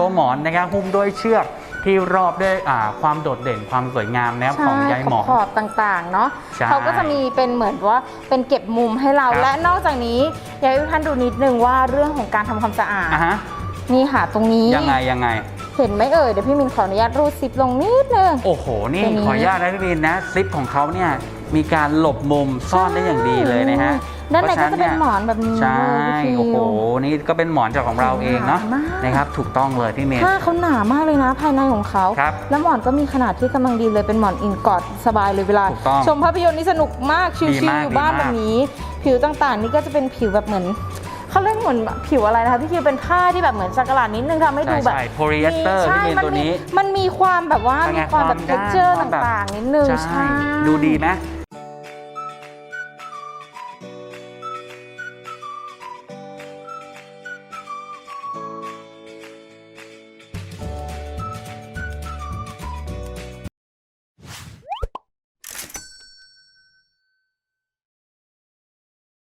ตัวหมอนนะครับหุ้มด้วยเชือกที่รอบด้วยอ่าความโดดเด่นความสวยงามนะครับของใยหมอน ขอบๆต่างๆ เนาะใช่เขาก็จะมีเป็นเหมือนว่าเป็นเก็บมุมให้เรา ครับ และนอกจากนี้อยากให้ทุกท่านดูนิดนึงว่าเรื่องของการทำความสะอาด อะฮะนี่ค่ะตรงนี้ ยังไงยังไง เห็นไหมเอ่ย เดี๋ยวพี่มินขออนุญาตรูดซิปลงนิดนึง โอ้โห นี่ตัวนี้ ขออนุญาตนะพี่บินนะ ซิปของเขาเนี่ย มีการหลบมุมซ่อนได้อย่างดีเลยนะฮะด้านในพรก็ฉจะเป็นหมอนแบบนี้ใช่เลยพี่โอ้โหคิวนี่ก็เป็นหมอนจากของเราเองเนาะหนามากนะครับถูกต้องเลยพี่เมย์ผ้าเขาหนามากเลยนะภายในของเขาครับแล้วหมอนก็มีขนาดที่กำลังดีเลยเป็นหมอนอิงกอดสบายเลยเวลาถูกต้องชมภาพยนตร์นี่สนุกมากชิดีลมากๆอยู่บ้านดีมากแบบนี้ ผิวต่างๆ นี่ก็จะเป็นผิวแบบเหมือนเขาเรียกเหมือนผิวอะไรนะคะพี่คิวเป็นผ้าที่แบบเหมือนจักรลาดนิดนึงทำให้ดูใช่แบบใช่โพลีเอสเตอร์ใช่พี่เมย์มันตัวมีนี้มันมีความแบบว่าเป็นไงมีความแบบความเท็กเจอร์ด้านความแบบต่างๆนิดนึงใช่ดูดีไหม